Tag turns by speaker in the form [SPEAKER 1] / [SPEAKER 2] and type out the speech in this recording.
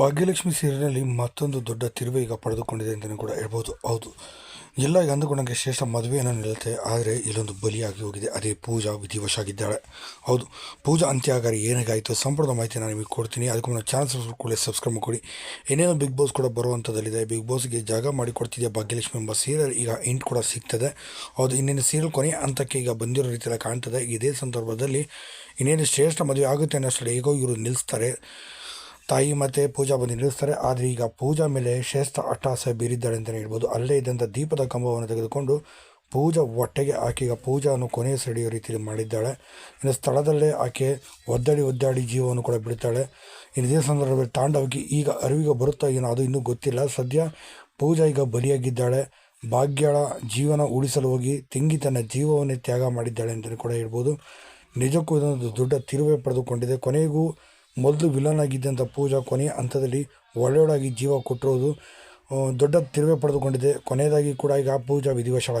[SPEAKER 1] ಭಾಗ್ಯಲಕ್ಷ್ಮಿ ಸೀರಿಯಲ್ನಲ್ಲಿ ಮತ್ತೊಂದು ದೊಡ್ಡ ತಿರುವು ಈಗ ಪಡೆದುಕೊಂಡಿದೆ ಅಂತಲೂ ಕೂಡ ಹೇಳ್ಬೋದು. ಹೌದು. ಎಲ್ಲ ಈಗ ಅಂದುಕೊಂಡಂಗೆ ಶ್ರೇಷ್ಠ ಮದುವೆಯನ್ನು ನಿಲ್ಲುತ್ತೆ. ಆದರೆ ಇಲ್ಲೊಂದು ಬಲಿಯಾಗಿ ಹೋಗಿದೆ. ಅದೇ ಪೂಜಾ ವಿಧಿವಶಾಗಿದ್ದಾಳೆ. ಹೌದು. ಪೂಜಾ ಅಂತ್ಯ ಆಗಾರೆ ಏನಾಗಾಯಿತು ಸಂಪೂರ್ಣ ಮಾಹಿತಿ ನಾನು ನಿಮಗೆ ಕೊಡ್ತೀನಿ. ಅದಕ್ಕೂ ಮುನ್ನ ಚಾನಲ್ ಕೂಡ ಸಬ್ಸ್ಕ್ರೈಬ್ ಮಾಡಿ ಏನೇನೋ ಬಿಗ್ ಬಾಸ್ ಕೂಡ ಬರುವಂಥದ್ದಲ್ಲಿದೆ ಬಿಗ್ ಬಾಸ್ಗೆ ಜಾಗ ಮಾಡಿ ಕೊಡ್ತಿದೆಯಾ ಭಾಗ್ಯಲಕ್ಷ್ಮಿ ಎಂಬ ಸೀರಿಯಲ್? ಈಗ ಇಂಟ್ ಕೂಡ ಸಿಗ್ತದೆ. ಹೌದು, ಇನ್ನೇನು ಸೀರಿಯಲ್ ಕೊನೆ ಹಂತಕ್ಕೆ ಈಗ ಬಂದಿರೋ ರೀತಿಯಲ್ಲಿ ಕಾಣ್ತದೆ. ಇದೇ ಸಂದರ್ಭದಲ್ಲಿ ಇನ್ನೇನು ಶ್ರೇಷ್ಠ ಮದುವೆ ಆಗುತ್ತೆ ಅನ್ನೋಷ್ಟರಲ್ಲಿ ಹೇಗೋ ಇವರು ನಿಲ್ಲಿಸ್ತಾರೆ ತಾಯಿ ಮತ್ತೆ ಪೂಜಾ ಬಂದು ನಿಲ್ಲಿಸ್ತಾರೆ. ಆದರೆ ಈಗ ಪೂಜಾ ಮೇಲೆ ಶ್ರೇಷ್ಠ ಅಟ್ಟಾಸ ಬೀರಿದ್ದಾಳೆ ಅಂತಲೇ ಹೇಳ್ಬೋದು. ಅಲ್ಲೇ ಇದ್ದಂಥ ದೀಪದ ಕಂಬವನ್ನು ತೆಗೆದುಕೊಂಡು ಪೂಜಾ ಹೊಟ್ಟೆಗೆ ಆಕೆ ಈಗ ಪೂಜಾವನ್ನು ಕೊನೆಯ ಸೆಡಿಯೋ ರೀತಿಯಲ್ಲಿ ಮಾಡಿದ್ದಾಳೆ. ಇನ್ನು ಸ್ಥಳದಲ್ಲೇ ಆಕೆ ಒದ್ದಾಡಿ ಒದ್ದಾಡಿ ಜೀವವನ್ನು ಕೂಡ ಬಿಡ್ತಾಳೆ. ಇನ್ನು ಇದೇ ಸಂದರ್ಭದಲ್ಲಿ ತಾಂಡವಕ್ಕೆ ಈಗ ಅರಿವಿಗೆ ಬರುತ್ತಾ ಏನೋ ಅದು ಇನ್ನೂ ಗೊತ್ತಿಲ್ಲ. ಸದ್ಯ ಪೂಜಾ ಈಗ ಬಲಿಯಾಗಿದ್ದಾಳೆ. ಭಾಗ್ಯಳ ಜೀವನ ಉಳಿಸಲು ಹೋಗಿ ತಿಂಗಿ ತನ್ನ ಜೀವವನ್ನೇ ತ್ಯಾಗ ಮಾಡಿದ್ದಾಳೆ ಅಂತಲೇ ಕೂಡ ಹೇಳ್ಬೋದು. ನಿಜಕ್ಕೂ ಇದೊಂದು ದೊಡ್ಡ ತಿರುವೆ ಪಡೆದುಕೊಂಡಿದೆ. ಕೊನೆಗೂ ಮೊದಲು ವಿಲನ್ ಆಗಿದ್ದಂಥ ಪೂಜಾ ಕೊನೆಯ ಹಂತದಲ್ಲಿ ಒಳ್ಳೆಯೊಳಾಗಿ ಜೀವ ಕೊಟ್ಟಿರೋದು ದೊಡ್ಡ ತಿರುವೆ ಪಡೆದುಕೊಂಡಿದೆ. ಕೊನೆಯದಾಗಿ ಕೂಡ ಈಗ ಪೂಜಾ ವಿಧಿವಶವಾಗಿದೆ